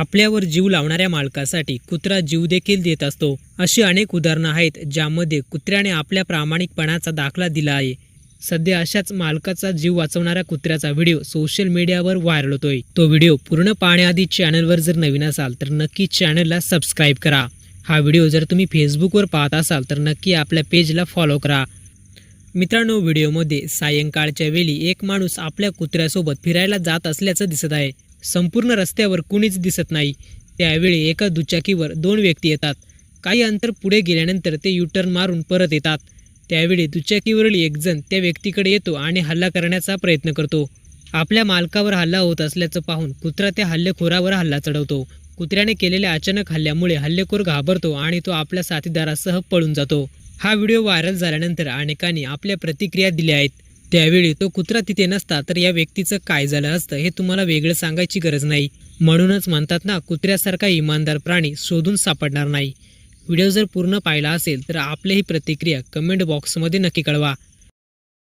आपल्यावर जीव लावणाऱ्या मालकासाठी कुत्रा जीव देखील देत असतो. अशी अनेक उदाहरणं आहेत ज्यामध्ये कुत्र्याने आपल्या प्रामाणिकपणाचा दाखला दिला आहे. सध्या अशाच मालकाचा जीव वाचवणाऱ्या कुत्र्याचा व्हिडिओ सोशल मीडियावर व्हायरल होतोय. तो व्हिडिओ पूर्ण पाहण्याआधी चॅनलवर जर नवीन असाल तर नक्की चॅनलला सबस्क्राईब करा. हा व्हिडिओ जर तुम्ही फेसबुकवर पाहत असाल तर नक्की आपल्या पेजला फॉलो करा. मित्रांनो व्हिडिओमध्ये सायंकाळच्या वेळी एक माणूस आपल्या कुत्र्यासोबत फिरायला जात असल्याचं दिसत आहे. संपूर्ण रस्त्यावर कुणीच दिसत नाही. त्यावेळी एका दुचाकीवर दोन व्यक्ती येतात. काही अंतर पुढे गेल्यानंतर ते युटर्न मारून परत येतात. त्यावेळी दुचाकीवरील एकजण त्या व्यक्तीकडे येतो आणि हल्ला करण्याचा प्रयत्न करतो. आपल्या मालकावर हल्ला होत असल्याचं पाहून कुत्रा त्या हल्लेखोरावर हल्ला चढवतो. कुत्र्याने केलेल्या अचानक हल्ल्यामुळे हल्लेखोर घाबरतो आणि तो आपल्या साथीदारासह पळून जातो. हा व्हिडिओ व्हायरल झाल्यानंतर अनेकांनी आपल्या प्रतिक्रिया दिल्या आहेत. त्यावेळी तो कुत्रा तिथे नसता तर या व्यक्तीचं काय झालं असतं हे तुम्हाला वेगळं सांगायची गरज नाही. म्हणूनच म्हणतात ना कुत्र्यासारखा इमानदार प्राणी शोधून सापडणार नाही. व्हिडिओ जर पूर्ण पाहिला असेल तर आपलीही प्रतिक्रिया कमेंट बॉक्समध्ये नक्की कळवा.